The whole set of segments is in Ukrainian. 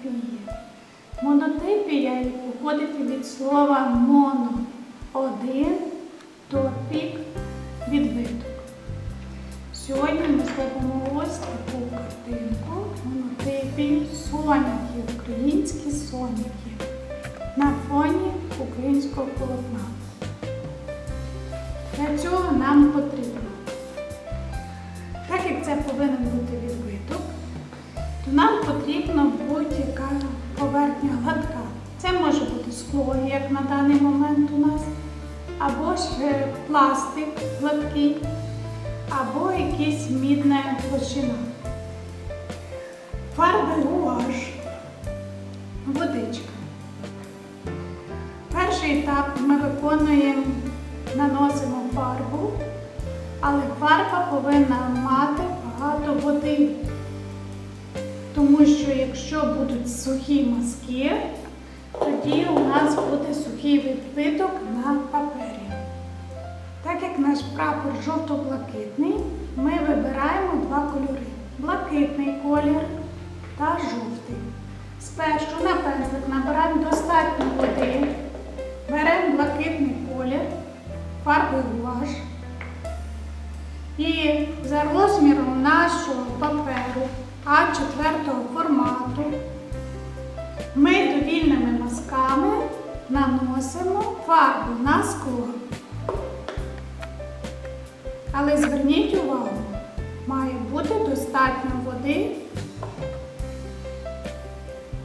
арт-терапії. Монотипія походить від слова моно один, топік, відбиток. Сьогодні ми зробимо ось таку картинку монотипії соняхи, українські соняхи на фоні українського полотна. Для цього нам потрібно, так як це повинен бути нам потрібно будь-яка поверхня гладка. Це може бути скло, як на даний момент у нас, або ж е, пластик гладкий, або якась мідна площина. Фарби гуаш, водичка. Перший етап ми виконуємо, наносимо фарбу, але фарба повинна мати багато води. Тому що якщо будуть сухі мазки, тоді у нас буде сухий відбиток на папері. Так як наш прапор жовто-блакитний, ми вибираємо два кольори блакитний колір та жовтий. Спершу на пензлик набираємо достатньо води, беремо блакитний колір, фарби гуаш. І за розміром нашого паперу А4 формату ми довільними мазками наносимо фарбу на скло. Але зверніть увагу, має бути достатньо води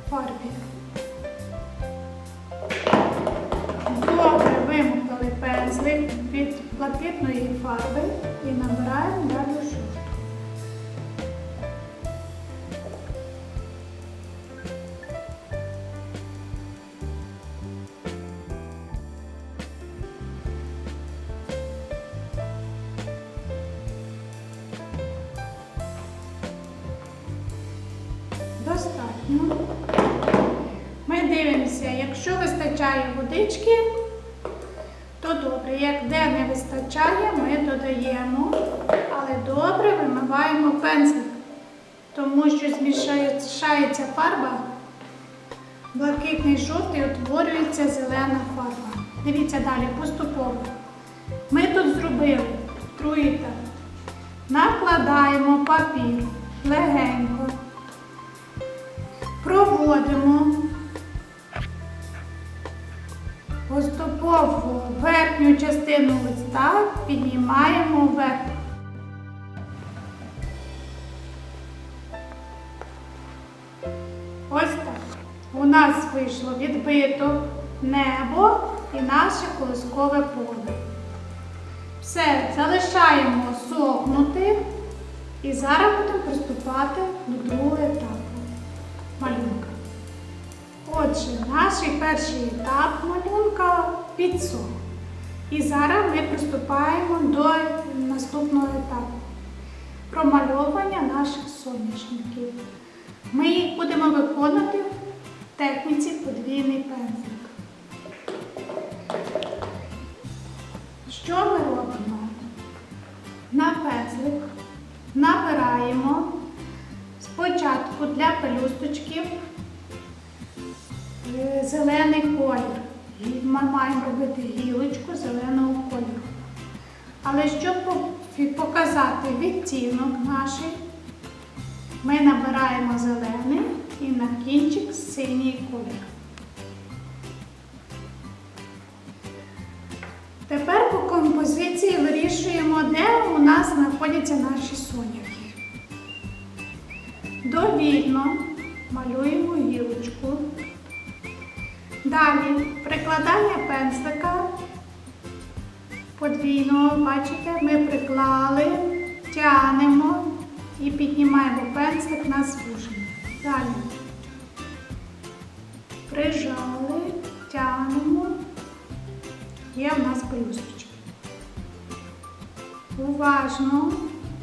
фарбі. Добре вимотали пензлик від блакитної фарби і набираємо далі Ми дивимося, якщо вистачає водички, то добре. Як де не вистачає, ми додаємо, але добре вимиваємо пензлик, тому що змішається фарба, блакитний жовтий, утворюється зелена фарба. Дивіться далі, поступово. Ми тут зробили етап. Накладаємо папір легенько, листа піднімаємо вверх. Ось так. У нас вийшло відбиток, небо і наше колискове поле. Все, залишаємо сохнути і зараз будемо приступати до другого етапу малюнка. Отже, наш перший етап малюнка підсох. І зараз ми приступаємо до наступного етапу промальовування наших соняшників. Ми їх будемо виконувати в техніці подвійний пензлик. Що ми робимо? На пензлик набираємо спочатку для пелюсточків Е, зелений колір. І Ми маємо робити гілочку зеленого кольору. Але щоб показати відтінок наш, ми набираємо зелений і на кінчик синій колір. Тепер по композиції вирішуємо, де у нас знаходяться наші соняхи. Довільно малюємо. Далі прикладання пензлика подвійного, бачите, ми приклали, тянемо і піднімаємо пензлик на звуження. Далі прижали, тянемо, є в нас пелюсточки. Уважно,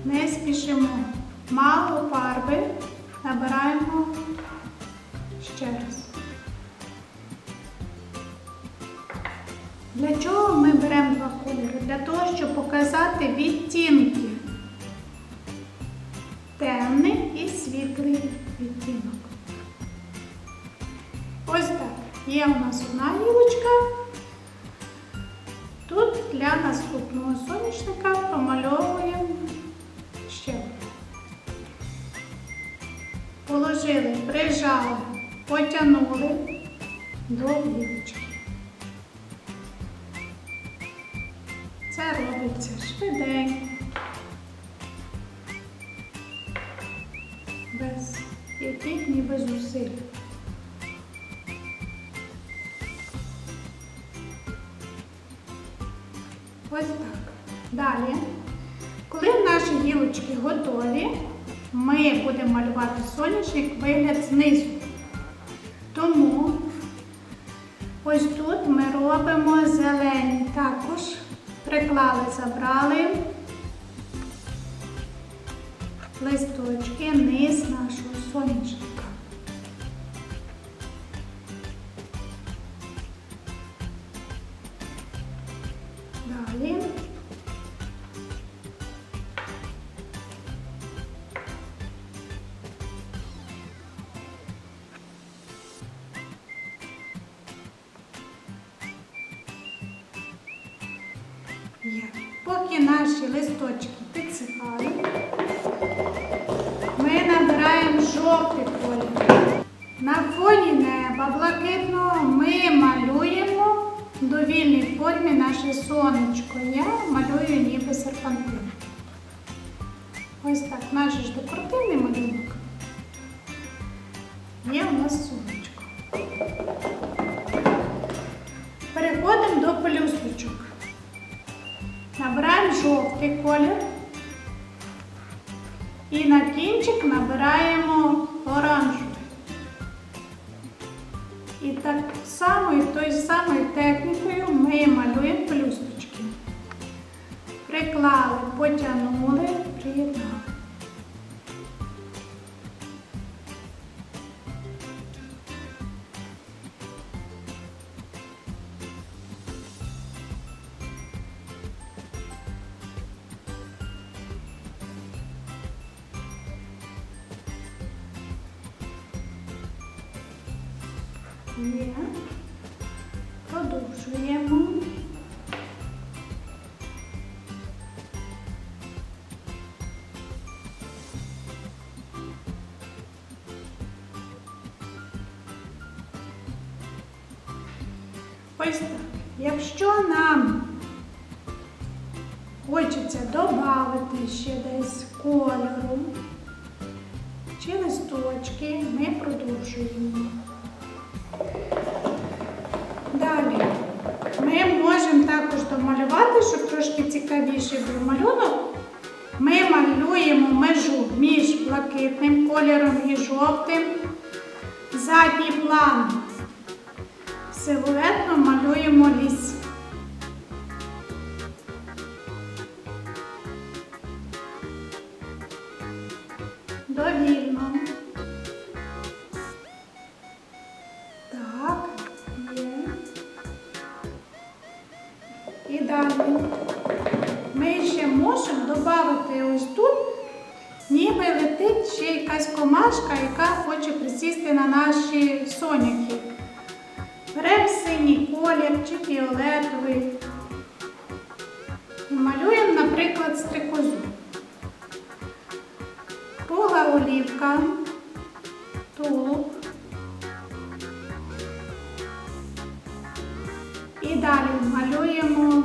не спішимо. Мало фарби набираємо ще раз. Для чого ми беремо два кольори? Для того, щоб показати відтінки. Темний і світлий відтінок. Ось так. Є у нас одна гілочка. Тут для наступного соняшника промальовуємо ще. Положили, прижали, потягнули до гілочки. Це робиться швиденько. Без яких ніби зусиль. Ось так. Далі, коли наші гілочки готові, ми будемо малювати сонячник вигляд знизу. Тому ось тут ми робимо зелені також. Приклали, забрали листочки, низ нашого сонячника. Далі. Поки наші листочки підсихають, ми набираємо жовтий колір. На фоні неба блакитного ми малюємо в довільній формі наше сонечко. Я малюю ніби серпантин. Ось так, наш ж декоративний малюнок. Є у нас сонечко. Жовтий колір. І на кінчик набираємо оранжевий. І так само, і тою самою технікою Є. Продовжуємо. Ось так. Якщо нам хочеться додати ще десь кольору чи листочки, ми продовжуємо. Також домалювати, щоб трошки цікавіший був малюнок. Ми малюємо межу між блакитним кольором і жовтим. Задній план. Силуетно малюємо ліс. Довільно. Колір чи фіолетовий. Малюємо, наприклад, стрикозу. Кругла олівка, тулуб. І далі малюємо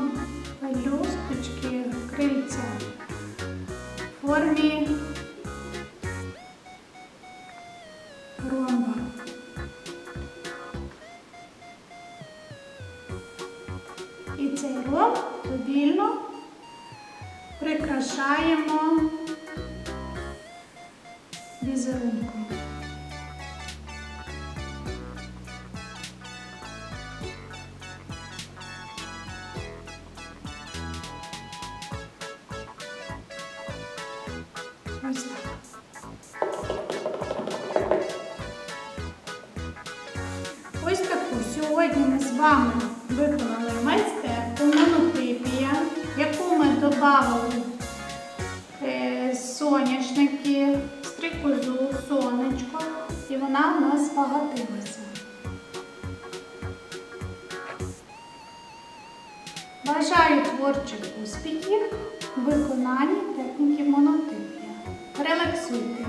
візерунком. Ось так. Таку сьогодні ми з вами виконали майстерку монотипія, яку ми додали е, соняшники, козу, сонечко, і вона в нас погатилася. Бажаю творчих успіхів в виконанні техніки монотипія. Релаксуйте